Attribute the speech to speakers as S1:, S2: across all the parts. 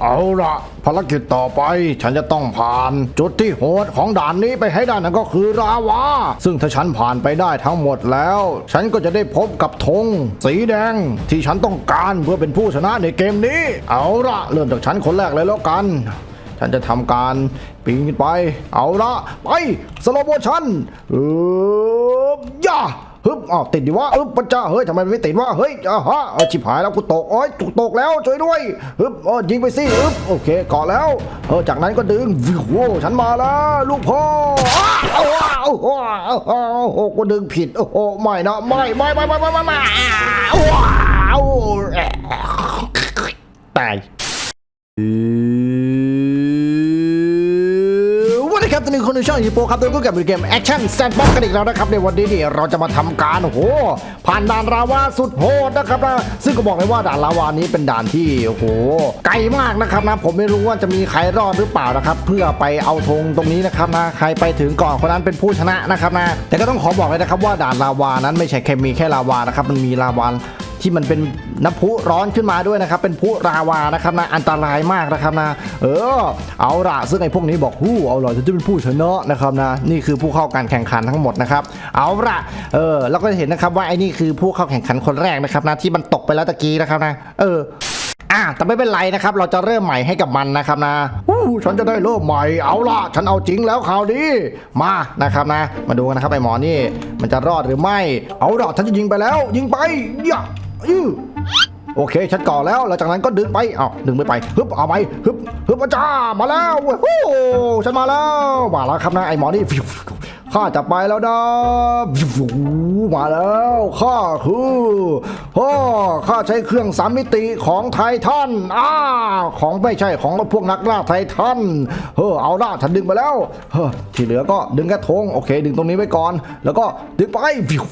S1: เอาละภารกิจต่อไปฉันจะต้องผ่าน จุดที่โหดของด่านนี้ไปให้ได้นั่นก็คือราวา ซึ่งถ้าฉันผ่านไปได้ทั้งหมดแล้ว ฉันก็จะได้พบกับธงสีแดง ที่ฉันต้องการเพื่อเป็นผู้ชนะในเกมนี้ เอาละเริ่มจากฉันคนแรกเลยแล้วกัน ฉันจะทำการปีนขึ้นไป เอาละไปสโลโมชันเออย่า ฮึบอ้าวติดดิวะฮึบปัญจาเฮ้ยทำไมไม่ติดวะเฮ้ยอ่าฮะอชิบหายแล้วกูตกโอ้ยถูกตกแล้วช่วยด้วยฮึบเออยิงไปสิฮึบโอเคเกาะแล้วเออจากนั้นก็ดึงวิวโว้ฉันมาแล้วลูกพ่ออ้าวอ้าวอ้าวอ้าวอ้าวโอ้กูดึงผิดโอ้โหไม่นะไม่ไม่ไม่ไม่ไม่ไม่ไม่ว้าวตาย นนี้ครับตอนนี้คนในช่องยีโปครับตัวก็กับเกมแอคชั่นแซนด์บ็อกกันอีกแล้วนะครับในวันนี้เนี่ยเราจะมาทำการโอ้โหผ่านด่านลาวาสุดโหดนะครับนะซึ่งก็บอกเลยว่าด่านลาวานี้เป็นด่านที่โอ้โหไกลมากนะครับนะผมไม่รู้ว่าจะมีใครรอดหรือเปล่านะครับเพื่อไปเอาธงตรงนี้นะครับนะใครไปถึงก่อนคนนั้นเป็นผู้ชนะนะครับนะแต่ก็ต้องขอบอกเลยนะครับว่าด่านลาวานั้นไม่ใช่แค่มีแค่ลาวานะครับมันมีลาวา ที่มันเป็นน้ำพุร้อนขึ้นมาด้วยนะครับ เป็นพุราวานะครับนะอันตรายมากนะครับนะ เออ เอาละซึ่งไอ้พวกนี้บอกฮู้เอาล่ะฉันจะเป็นผู้ชนะนะครับนะนี่คือผู้เข้าการแข่งขันทั้งหมดนะครับ เอาละเออเราก็จะเห็นนะครับว่าไอ้นี่คือผู้เข้าแข่งขันคนแรกนะครับนะที่มันตกไปแล้วตะกี้นะครับนะ เอออะแต่ไม่เป็นไรนะครับ เราจะเริ่มใหม่ให้กับมันนะครับนะอู้ฉันจะได้เริ่มใหม่ เอาล่ะ ฉันเอาจริงแล้วคราวนี้ มานะครับนะ มาดูกันนะครับไอ้หมอนี่ มันจะรอดหรือไม่ เอาล่ะฉันจะยิงไปแล้ว ยิงไปย่า ยื้อโอเค ฉันก่อแล้ว แล้วจากนั้นก็ดึงไปเอาดึงไม่ไปฮึบเอาไปฮึบฮึบมาจ้ามาแล้วโอ้ฉันมาแล้วมาแล้วครับนะไอ้หมอนี่ ข้าจะไปแล้วนะมาแล้วข้าคือพ่อข้าใช้เครื่องสามมิติของไททันอ้าของไม่ใช่ของพวกนักล่าไททันเฮ้อเอาละฉันดึงไปแล้วเฮ้อที่เหลือก็ดึงแค่ธงโอเค ดึงตรงนี้ไว้ก่อน แล้วก็ดึงไปวิว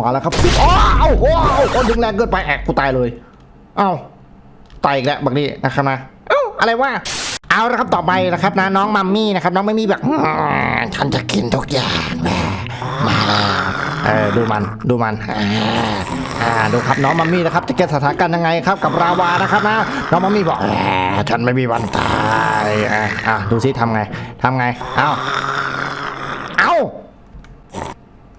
S1: มาแล้วครับอ้าวอ้โหดึงแรงเกินไปแอกกูตายเลยเอ้าตายอีกแล้วบักนี้นะครับนะเอ้าอะไรวะ เอาละครับต่อไปนะครับนะน้องมัมมี่นะครับ น้องมัมมี่แบบฉันจะกินทุกอย่างแม่มาเออดูมันดูมันอ่าดูครับน้องมัมมี่นะครับจะแก้สถานการณ์ยังไงครับกับราวานะครับนะน้องมัมมี่บอกฉันไม่มีวันตายอะอะดูซิทำไงทำไงเอาเอา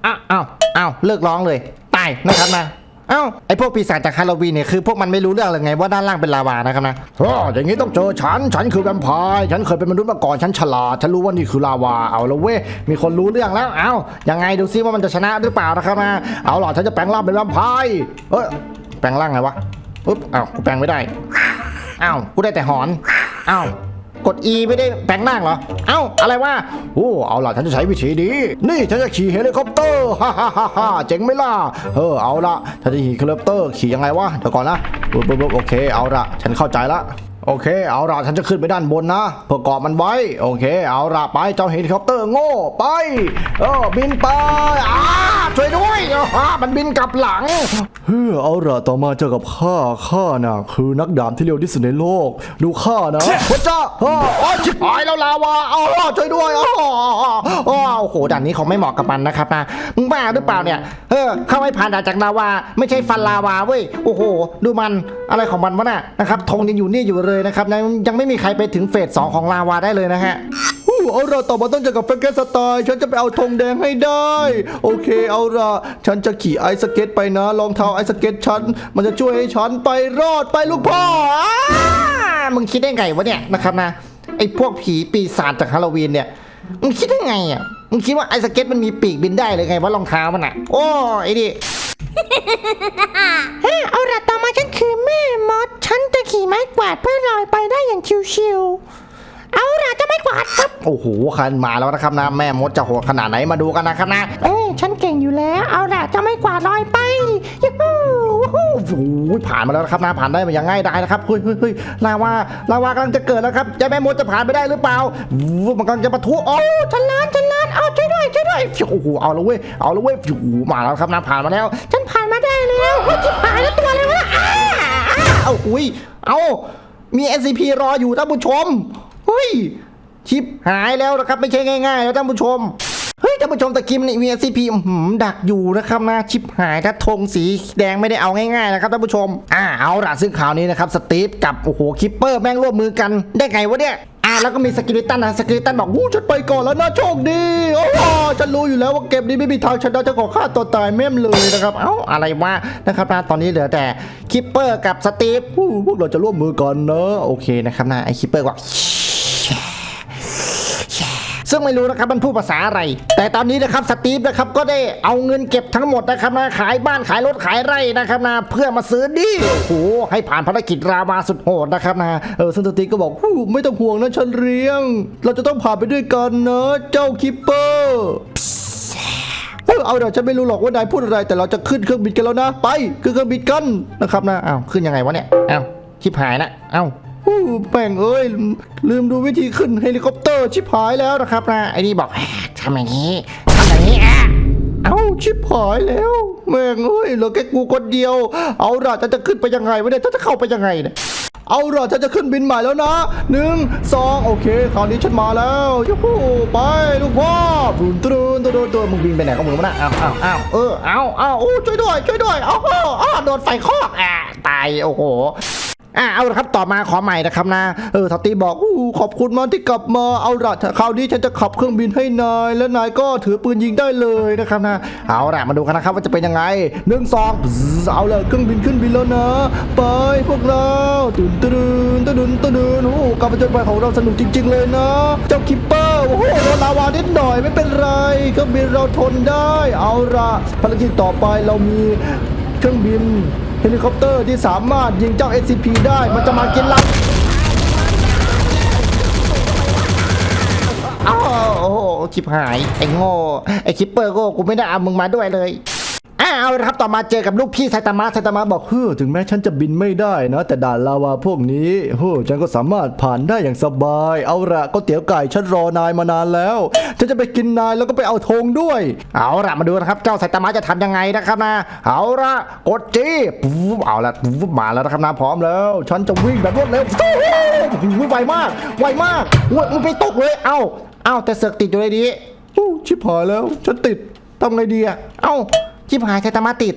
S1: เอาเอาเอาเลิกร้องเลยตายนะครับนะ เอ้าไอพวกปีศาจจากฮาโลวีนเนี่ยคือพวกมันไม่รู้เรื่องเลยไงว่าด้านล่างเป็นลาวานะครับนะอ๋อย่างนี้ต้องเจอฉัน ฉันคือแวมไพร์ฉันเคยเป็นมนุษย์มาก่อน ฉันฉลาด ฉันรู้ว่านี่คือลาวา เอาละเว้ย มีคนรู้เรื่องแล้ว เอ้า ยังไงดูซิว่ามันจะชนะหรือเปล่านะครับนะ เอาล่ะฉันจะแปลงร่างเป็นแวมไพร์เอ้ย แปลงร่างไงวะ ปุ๊บ เอ้ากูแปลงไม่ได้ เอ้ากูได้แต่หอน เอ้า กด E ไม่ได้แปลงร่างเหรอ เอ้า อะไรวะ โอ้ เอาล่ะ ฉันจะใช้วิธีนี้ นี่ฉันจะขี่เฮลิคอปเตอร์ ฮ่าฮ่าฮ่าฮ่าเจ๋งไหมล่ะ เออ เอาละฉันจะขี่เฮลิคอปเตอร์ ขี่ยังไงวะ เดี๋ยวก่อนนะปุ๊บปุ๊บปุ๊บโอเค เอาละฉันเข้าใจละ โอเค เอาละฉันจะขึ้นไปด้านบนนะ เพื่อเกาะมันไว้ โอเค เอาละไปเจ้าเฮลิคอปเตอร์โง่ไป เออบินไปอ้าช่วยด้วยอ่ามันบินกลับหลัง เฮ้อเอาละต่อมาเจอกับข้าข้าน่ะ คือนักดาบที่เร็วที่สุดในโลก ดูข้านะพระเจ้าเฮ้อโอ้ยชิบหายแล้วลาวาอ้าวช่วยด้วยอ้าวอ้าวโอ้โหด่านนี้เขาไม่เหมาะกับมันนะครับนะมึงบ้าหรือเปล่าเนี่ยเออเข้าไม่ผ่านด่านจากลาวา ไม่ใช่ฟันลาวาเว้ยโอ้โห ดูมันอะไรของมันวะน่ะนะครับธงยังอยู่นี่อยู่เลยนะครับนะยังไม่มีใครไปถึงเฟสสองของลาวาได้เลยนะฮะอู้เอาละต่อมาต้องเจอกับแฟรงเกนสไตน์ฉันจะไปเอาธงแดงให้ได้ โอเคเอาละฉันจะขี่ไอสเก็ตไปนะรองเท้าไอสเก็ตฉัน มันจะช่วยให้ฉันไปรอดไปลูกพ่ออ้ามึงคิดได้ไงวะเนี่ยนะครับนะไอพวกผีปีศาจจากฮาโลวีนเนี่ยมึงคิดได้ไงอะมึงคิดว่าไอสเก็ตมันมีปีกบินได้เลยไงว่ารองเท้ามันอะ โอ้ไอ้ดิ
S2: เฮ้ยเอาละต่อมาฉันคือแม่มด ฉันจะขี่ไม้กวาดเพื่อลอยไปได้อย่างชิวๆ เอาละเจะไม้กวาดครับ
S1: โอ้โหคันมาแล้วนะครับนะแม่มดจะโหดขนาดไหนมาดูกันนะครับนะ
S2: เอ้ยฉันเก่งอยู่แล้ว เอาละเจะไม้กวาดลอยไปยูฮูวู้ฮู้
S1: โอ้โหผ่านมาแล้วนะครับนะผ่านได้มาอย่างง่ายดายนะครับเฮ้ยเฮ้ยเฮ้ยลาวาลาวากำลังจะเกิดแล้วครับยายแม่มดจะผ่านไปได้หรือเปล่าวู้มันกำลังจะปะทุโอ้
S2: ฉันล้านฉันล้านเอาช่วยด้วยช่วยด้วย
S1: โอ้โหเอาละเว้ยเอาละเว้ยโอ้โหมาแล้วครับนะผ่านมาแล้ว
S2: ฉันผ่านมาได้แล้วโอ้ยจิบหายแล้วตัวอะไรวะอ้าอ้า
S1: เอาอุ้ยเอามี SCP รออยู่ท่านผู้ชมเฮ้ย ชิปหายแล้วนะครับ ไม่ใช่ง่ายๆ แล้วท่านผู้ชม
S2: เฮ้ย
S1: ท่านผู้ชมตะกีมันมี SCP อื้อหือดักอยู่นะครับนะชิปหายถ้าธงสีแดงไม่ได้เอาง่ายๆนะครับท่านผู้ชม อ่าเอาล่ะซึ่งข่าวนี้นะครับสตีฟกับโอ้โหคิปเปอร์แม่งร่วมมือกันได้ไงวะเนี่ยอ่าแล้วก็มีสกิลิตันนะสกิลิตันบอกวู้ฉันไปก่อนแล้วนะโชคดี โอ้โหฉันรู้อยู่แล้วว่าเกมนี้ไม่มีทางชนะจะขอฆ่าตัวตายแม่มเลยนะครับ เอ้าอะไรวะนะครับนะตอนนี้เหลือแต่คิปเปอร์กับสตีฟพวกเราจะร่วมมือกันเนอะโอเคนะครับนะไอคิปเปอร์บอก ซึ่งไม่รู้นะครับมันพูดภาษาอะไร แต่ตอนนี้นะครับสตีฟนะครับก็ได้เอาเงินเก็บทั้งหมดนะครับนะขายบ้านขายรถขายไร่นะครับนะเพื่อมาซื้อดีโอ้โหให้ผ่านภารกิจรามาสุดโหดนะครับนะเออซึ่งสตีฟก็บอกไม่ต้องห่วงนะฉันเลี้ยง เราจะต้องผ่านไปด้วยกันนะเจ้าคิปเปอร์เออเอาเดี๋ยวฉันไม่รู้หรอกว่านายพูดอะไร แต่เราจะขึ้นเครื่องบินกันแล้วนะ ไปขึ้นเครื่องบินกันนะครับนะอ้าวขึ้นยังไงวะเนี่ยอ้าวชิบหายละอ้าว แม่งเอ้ย ลืมดูวิธีขึ้นเฮลิคอปเตอร์ชิบหายแล้วนะครับนะไอ้นี่บอกแหมทำอย่างนี้ทำอย่างนี้อะเอ้าชิบหายแล้ว แม่งเอ้ยเหลือแค่กูคนเดียว เอาล่ะจะจะขึ้นไปยังไงวะเนี่ยจะจะเข้าไปยังไงเนี่ยเอาล่ะฉันจะขึ้นบินใหม่แล้วนะหนึ่งสองโอเคคราวนี้ฉันมาแล้วยูฮูไปลูกพ่อตุนตุนตุนตุนตุนมึงบินไปไหนของมึงวะน่ะอ้าวอ้าวอ้าวเอออ้าวอ้าวโอ้ช่วยด้วยช่วยด้วยอ้าวอ้าวโดนไฟคอกอะตายโอ้โห อะเอาละครับต่อมาขอใหม่นะครับนะเออทัตตี้บอกอู้ขอบคุณมากที่กลับมาเอาละคราวนี้ฉันจะขับเครื่องบินให้นายและนายก็ถือปืนยิงได้เลยนะครับนะเอาละมาดูกันนะครับว่าจะเป็นยังไงหนึ่งสองเอาละเครื่องบินขึ้นบินแล้วนะ ไปพวกเราตื่นตื่นตื่นตื่นโอ้การผจญภัยของเราสนุกจริง ๆ เลยนะ เจ้าคิปเปอร์โอ้โหโดนลาวานิดหน่อยไม่เป็นไรเครื่องบินเราทนได้ เอาละภารกิจต่อไปเรามีเครื่องบิน เฮลิคอปเตอร์ที่สามารถยิงเจ้า SCP ได้ มันจะมากินเราอ้าวโอ้โหชิบหาย ไอ้โง่ ไอ้คิปเปอร์โง่กูไม่ได้เอามึงมาด้วยเลย อ่าเอาละครับต่อมาเจอกับลูกพี่ไซตามะไซตามะบอกเฮ้อถึงแม้ฉันจะบินไม่ได้นะแต่ด่านลาวาพวกนี้เฮ้อฉันก็สามารถผ่านได้อย่างสบาย เอาละก็เตี๋ยวไก่ฉันรอนายมานานแล้วฉันจะไปกินนายแล้วก็ไปเอาธงด้วย เอาละมาดูนะครับเจ้าไซตามะจะทำยังไงนะครับนะ เอาละกดจีปุ๊บเอาละปุ๊บมาแล้วนะครับนะพร้อมแล้ว ฉันจะวิ่งแบบรวดเร็วโอ้โหไวมากไวมากเว้ยมันไม่ตกเลย เอาเอาแต่เสือกติดอยู่เลยดีอู้ชิบหายแล้วฉันติดทำไงดีอะเอ้า ชิบหายไซตามะติด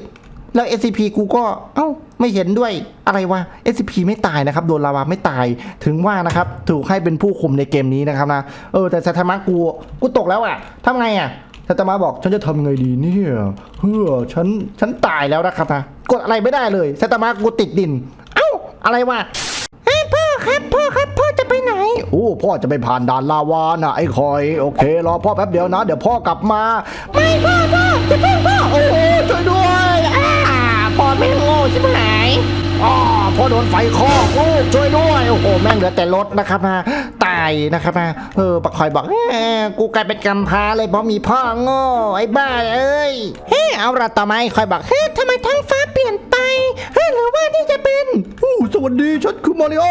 S1: แล้ว SCP กูก็เอ้าไม่เห็นด้วยอะไรวะ SCP ไม่ตายนะครับโดนลาวาไม่ตายถึงว่านะครับถูกให้เป็นผู้คุมในเกมนี้นะครับนะเออแต่ไซตามะกูกูตกแล้วอะทำไงอะไซตามะบอกฉันจะทำไงดีเนี่ยเฮ้อฉันฉันตายแล้วนะครับนะกดอะไรไม่ได้เลยไซตามะกูติดดิน เอ้าอะไรวะ
S2: เอ้พ่อครับพ่อครับพ่อจะไปไหน
S1: โอ้พ่อจะไปผ่านด่านลาวานะไอ้คอย โอเครอพ่อแป๊บเดียวนะ เดี๋ยวพ่อกลับมา
S2: ไม่พ่อพ่อจะพ่อพ่อ
S1: โอ้ ชิบหายอ๋อพ่อโดนไฟคอกลูกช่วยด้วย โอ้โห แม่งเหลือแต่รถนะครับนะตายนะครับนะเออปักคอยบอกเอ้กูกลายเป็นกำพร้าเลยเพราะมีพ่อโง่ไอ้บ้าเอ้ยเฮ้เอาละต่อมาไหมคอยบอก
S2: เฮ้ทำไมทั้งฟ้า รือว่านี่จะเป็น
S1: อู้สวัสดีฉันคือมาริโอ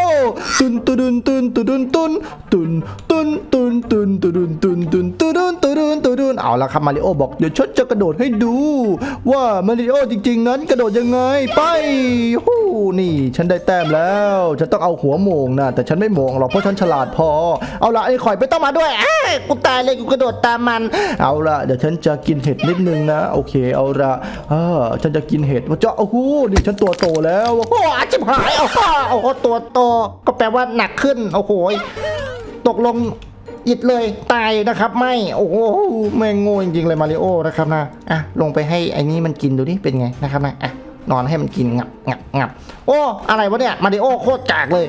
S1: ตุนตุนตุนตุนตุนตุนตุนตุนตุนตุนตุนตุนตุนตุนตุนตุนตุนเอาละครับมาริโอบอกเดี๋ยวฉันจะกระโดดให้ดู ว่ามาริโอจริง ๆ นั้นกระโดดยังไงไปฮู้นี่ฉันได้แต้มแล้ว ฉันต้องเอาหัวโมงนะแต่ฉันไม่โมงหรอกเพราะฉันฉลาดพอ เอาละไอ้ข่อยไม่ต้องมาด้วยอ้ายกูตายเลยกูกระโดดตามมัน เอาละเดี๋ยวฉันจะกินเห็ดนิดนึงนะ โอเคเอาละเออฉันจะกินเห็ดว่าเจ้าโอ้โหนี่ฉันตัวโตแล้วโอ้โหจิบหายโอ้โหโอ้โหตัวโตก็แปลว่าหนักขึ้นโอ้โหตกลงอิดเลยตายนะครับ ไม่โอ้โหแม่งโง่จริงๆเลยมาริโอนะครับนะอะลงไปให้ไอ้นี้มันกินดูดิเป็นไงนะครับนะอะนอนให้มันกินงับงับงับโอ้อะไรวะเนี่ยมาริโอโคตรจากเลย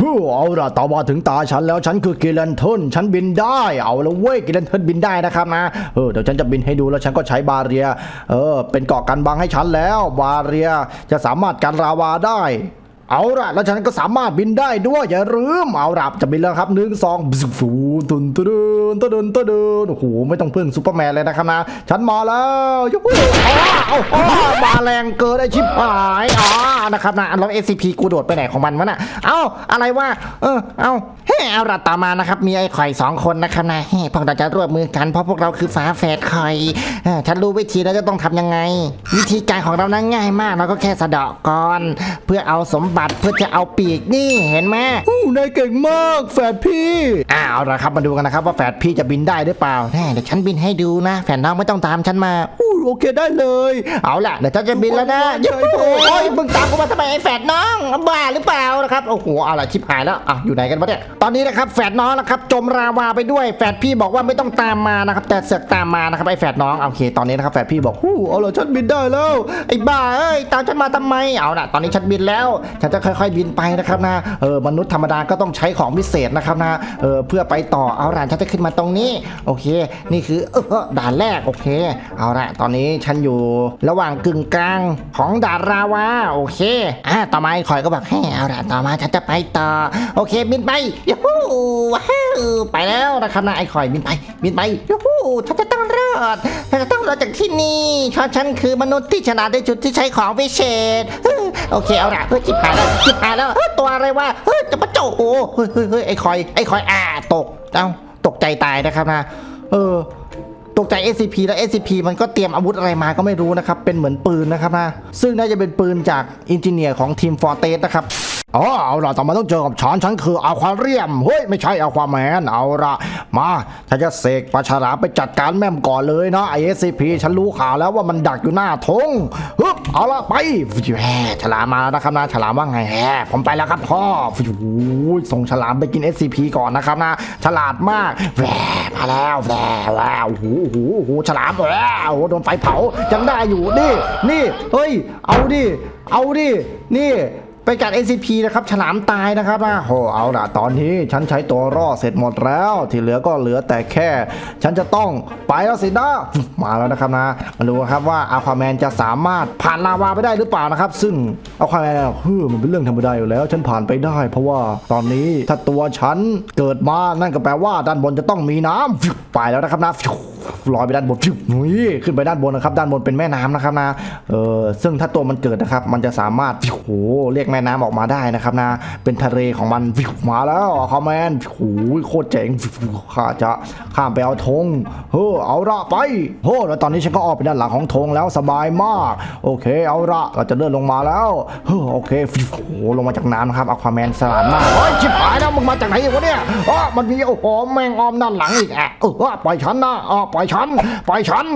S1: ฮู้เอาละต่อมาถึงตาฉันแล้วฉันคือกิลันเทินฉันบินได้เอาละเว้ยกิลันเทินบินได้นะครับนะเออเดี๋ยวฉันจะบินให้ดูแล้วฉันก็ใช้บาเรียเออเป็นเกาะกันบังให้ฉันแล้ว บาเรียจะสามารถกันราวาได้ เอาละแล้วฉันก็สามารถบินได้ด้วยอย่าลืมเอาละจะบินแล้วครับหนึ่งสองบฟูตุนตุนตุนตุนตุนโอ้โหไม่ต้องพึ่งซูเปอร์แมนเลยนะครับนะฉันมาแล้วยูฮูอ้าวอ้าวมาแรงเกินไอชิบหายอ๋อนะครับนะแล้ว SCP กูโดดไปไหนของมันวะน่ะเอ้าอะไรวะเออเอ้าเฮ้เอาละต่อมานะครับมีไอ้ข่อยสองคนนะครับนะเฮ้พวกเราจะร่วมมือกันเพราะพวกเราคือฝาแฝดข่อยฉันรู้วิธีแล้วจะต้องทำยังไง วิธีการของเรานั้นง่ายมากเราก็แค่สะเดาะก่อนเพื่อเอาสม
S2: บัดเพื่อจะเอาปีกนี่เห็นไหม
S1: อู้นายเก่งมากแฝดพี่อ้าวละครับมาดูกันนะครับว่าแฝดพี่จะบินได้หรือเปล่า
S2: แน่เดี๋ยวฉันบินให้ดูนะแฟนน้องไม่ต้องตามฉันมา
S1: อู้โอเคได้เลย เอาล่ะเดี๋ยวฉันจะบินแล้วนะ
S2: เย้
S1: เย้
S2: โอ้ยมึงตามกูมาทำไมไอ้แฝดน้องบ้าหรือเปล่านะครับ
S1: โอ้โหเอาล่ะชิบหายแล้วอะอยู่ไหนกันวะเนี่ยตอนนี้นะครับแฝดน้องนะครับจมราวาไปด้วยแฝดพี่บอกว่าไม่ต้องตามมานะครับแต่เสือกตามมานะครับไอ้แฝดน้องโอเคตอนนี้นะครับแฝดพี่บอกอู้เอาล่ะฉันบินได้แล้วไอ้บ้าเอ้ยตามฉันมาทำไมเอาล่ะตอนนี้ฉันบินแล้วฉันจะค่อย ๆ บินไปนะครับนะเออมนุษย์ธรรมดาก็ต้องใช้ของพิเศษนะครับนะเออเพื่อไปต่อเอาล่ะฉันจะขึ้นมาตรงนี้โอเค นี่คือเออด่านแรกโอเค เอาล่ะตอนนี้ฉันอยู่ระหว่างกึ่งกลางของด่านราวาโอเคอะต่อมาไอ้คอยก็บอกให้เอาล่ะต่อมาฉันจะไปต่อโอเคบินไปยูฮูว้าวไปแล้วนะครับนะไอ้คอยบินไปบินไปยูฮูฉันจะต้อง รอดฉันจะต้องรอดจากที่นี่เพราะฉันคือมนุษย์ที่ฉลาดในจุดที่ใช้ของพิเศษโอเคเอาละเฮ้ยจิบหายแล้วจิบหายแล้วเฮ้ยตัวอะไรวะเฮ้ยจะมาโจโอ้เฮ้ยเฮ้ยเฮ้ยไอ้คอยไอ้คอยอ่าตกเอ้าตกใจตายนะครับนะเออตกใจ SCP แล้ว SCP มันก็เตรียมอาวุธอะไรมาก็ไม่รู้นะครับเป็นเหมือนปืนนะครับนะซึ่งน่าจะเป็นปืนจากอินจิเนียร์ของทีมฟอร์เตสนะครับ อ๋อเอาล่ะต่มาต้องเจอกับฉันฉันคืออาควาเรียมเฮ้ยไม่ใช่อาควาแมนเอาละมาถ้าจะเสกปลาฉลามไปจัดการแม่มก่อนเลยนะไอ SCP ฉันรู้ข่าวแล้วว่ามันดักอยู่หน้าธงฮึบเอาละไปแหมฉลามมาแล้วนะครับนะฉลามว่าไงแหมผมไปแล้วครับพ่อ้ยส่งฉลามไปกิน SCP ก่อนนะครับนะฉลาดมากแหวมาแล้วแหวแหวโอ้โหโอ้โหโอ้โหฉลามแหวโดนไฟเผายังได้อยู่นี่นี่เฮ้ยเอาดิเอาดินี่ ไปกัด SCP นะครับฉลามตายนะครับนะโหเอาละตอนนี้ฉันใช้ตัวรอดเสร็จหมดแล้ว ที่เหลือก็เหลือแต่แค่ ฉันจะต้องไปแล้วสินะมาแล้วนะครับนะมาดูครับว่าอควาแมนจะสามารถผ่านลาวาไปได้หรือเปล่านะครับ ซึ่งอควาแมนเฮ้ยมันเป็นเรื่องธรรมดาอยู่แล้ว ฉันผ่านไปได้ เพราะว่าตอนนี้ถ้าตัวฉันเกิดมานั่นก็แปลว่าด้านบนจะต้องมีน้ำไปแล้วนะครับนะลอยไปด้านบนฟิวนุ้ยขึ้นไปด้านบนนะครับ ด้านบนเป็นแม่น้ำนะครับนะเออซึ่งถ้าตัวมันเกิดนะครับ มันจะสามารถโอ้โหเรียกแม่น้ำออกมาได้นะครับนะ เป็นทะเลของมันมาแล้วคอมแมนโอ้โหโคตรเจ๋งข้าจะ ข้ามไปเอาธงเฮ้อเอาละไปโหแล้วตอนนี้ฉันก็ออกไปด้านหลังของธงแล้วสบายมาก โอเค เอาละเราจะเดินลงมาแล้วเฮ้อโอเคฟิวโหลงมาจากน้ำนะครับอควาแมนสลาดมากเฮ้ยชิบหายแล้วมึงมาจากไหนอีกวะเนี่ยอ๋อมันมีโอ้โหแมงออมด้านหลังอีกอะเออปล่อยฉันนะอ๋อปล่อยฉันปล่อยฉัน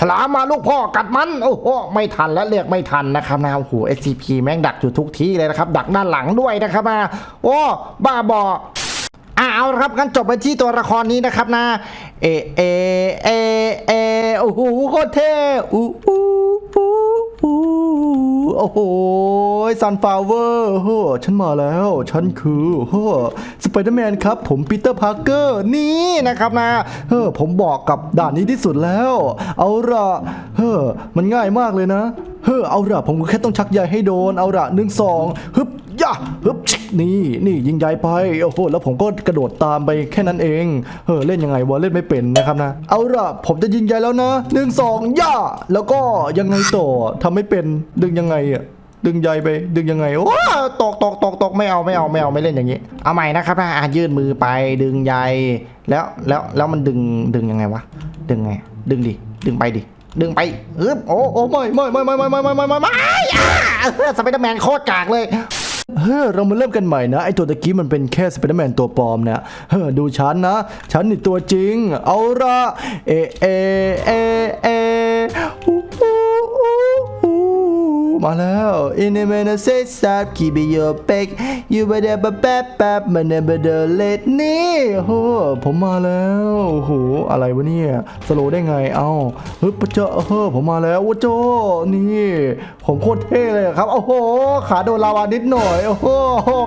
S1: ฉลามมาลูกพ่อกัดมันโอ้โหไม่ทันแล้วเรียกไม่ทันนะครับนะโอ้โห SCP แม่งดักอยู่ทุกที่เลยนะครับ ดักด้านหลังด้วยนะครับนะโอ้บ้าบอ อะเอาละครับกันจบไปที่ตัวละครนี้นะครับนะ เอ เอ เอ เอ โอ้โหโคตรเท่อู้อู้อู้อู้โอ้โหซันฟลาวเวอร์เฮ้อฉันมาแล้ว ฉันคือเฮ้อสไปเดอร์แมนครับ ผมปีเตอร์พาร์เกอร์นี่นะครับนะเฮ้อผมบอกกับด่านนี้ที่สุดแล้ว เอาละเฮ้อมันง่ายมากเลยนะ เฮ้อเอาละผมก็แค่ต้องชักใยให้โดน เอาละหนึ่งสองฮึบย่าฮึบชิ นี่นี่ยิงใยไปโอ้โหแล้วผมก็กระโดดตามไปแค่นั้นเองเฮ้อเล่นยังไงวะเล่นไม่เป็นนะครับนะ เอาละผมจะยิงใยแล้วนะหนึ่งสองย่าแล้วก็ยังไงต่อทำไม่เป็นดึงยังไงอะดึงใยไป ดึงยังไงโอ้ตกตกตกตกไม่เอาไม่เอาไม่เอาไม่เล่นอย่างนี้ เอาใหม่นะครับนะยื่นมือไปดึงใยแล้วแล้วแล้วมันดึงดึงยังไงวะดึงไง ดึงดิดึงไปดิดึงไปเออโอ้โอ้ไม่ไม่ไม่ไม่ไม่ไม่ไม่ไม่ไม่ไม่อ่าเออสไปเดอร์แมนโคตรกากเลย เฮ้ยเรามาเริ่มกันใหม่นะ ไอตัวตะกี้มันเป็นแค่สไปเดอร์แมนตัวปลอมนะเฮ้ยดูฉันนะ ฉันนี่ตัวจริง เอาละเอเอเอเออู้อู้อู้อู้ มาแล้ว In a minute say stop keep it your back you better b a b a b a man never the late นี่โหผมมาแล้วโอ้โหอะไรวะเนี่ยสโลได้ไงเอ้าเฮ้ยปะเจ้าเฮ้ยผมมาแล้วว้โจนี่ผมโคตรเท่เลยครับโอ้โหขาโดนลาวานิดหน่อยโอ้โห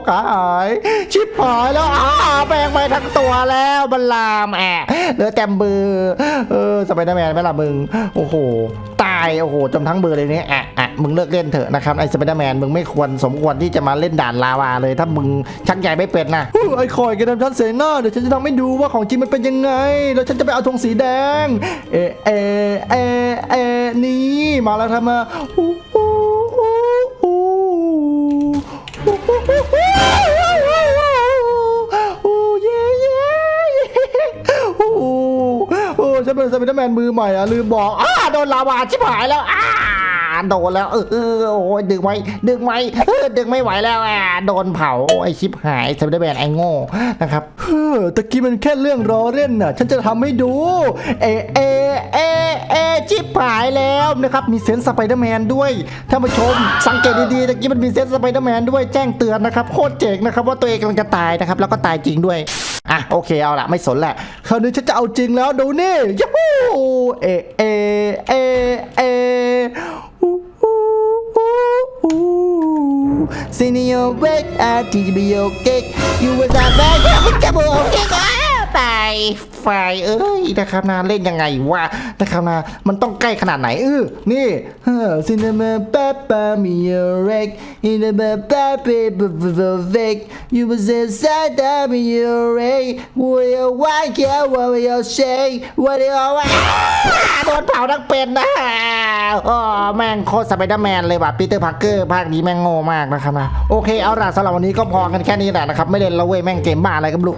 S1: ขาหายชิบหายแล้วอ้าแปลงไปทั้งตัวแล้วบันลามแอะเหลือแต่มือเออสไปเดอร์แมนไหม่ละมึงโอ้โหตายโอ้โหจมทั้งเบอร์เลยเนี่ยแอะแอะมึงเลิกเล่นเถอะนะครับไอ้สไปเดอร์แมนมึงไม่ควรสมควรที่จะมาเล่นด่านลาวาเลย ถ้ามึงชักใหญ่ไม่เป็นนะไอ้คอยแกทำฉันเสียหน้าเดี๋ยวฉันจะทำให้ดูว่าของจริงมันเป็นยังไง แล้วฉันจะไปเอาธงสีแดง เอเอเอเอนี่มาแล้วทำมาอู้อู้อู้อู้อู้เย่เย่อู้โอ้ฉันเป็นสไปเดอร์แมนมือใหม่อะลืมบอกอ้าโดนลาวาชิบหายแล้วอ้า โดนแล้ว เออโอ้ยดึงไว้ ดึงไว้เออดึงไม่ไหวแล้วอะโดนเผาไอชิปหายสไปเดอร์แมนไอโง่นะครับเฮ้อตะกี้มันแค่เรื่องล้อเล่นน่ะ ฉันจะทำให้ดู เอเอเอเอชิปหายแล้วนะครับ มีเซนส์สไปเดอร์แมนด้วยท่านผู้ชม สังเกตดีๆตะกี้มันมีเซนส์สไปเดอร์แมนด้วยแจ้งเตือนนะครับโคตรเจ๋งนะครับว่าตัวเองกำลังจะตายนะครับแล้วก็ตายจริงด้วยอะโอเคเอาละไม่สนแหละคราวนี้ฉันจะเอาจริงแล้วดูนี่ยูฮูเอเอเอเอ Ooh, sitting your wet, I'll teach me your cake. You was a bad, double, okay, bye. เอะตายไฟเอ้ยนะครับนาเล่นยังไงวะนะครับนามันต้องใกล้ขนาดไหนเออนี่เฮ้อ Cinema Peppa me your reg In the Peppa Vec You was inside of me your reg What you want yeah what you say What you want โดนเผาทั้งเป็นนะอ๋อแม่งโคตรสไปเดอร์แมนเลยว่ะปีเตอร์พาร์เกอร์ภาคนี้แม่งโง่มากนะครับนะโอเคเอาล่ะสำหรับวันนี้ก็พอกันแค่นี้แหละนะครับไม่เล่นแล้วเว้ยแม่งเกมบ้าอะไรก็ไม่รู้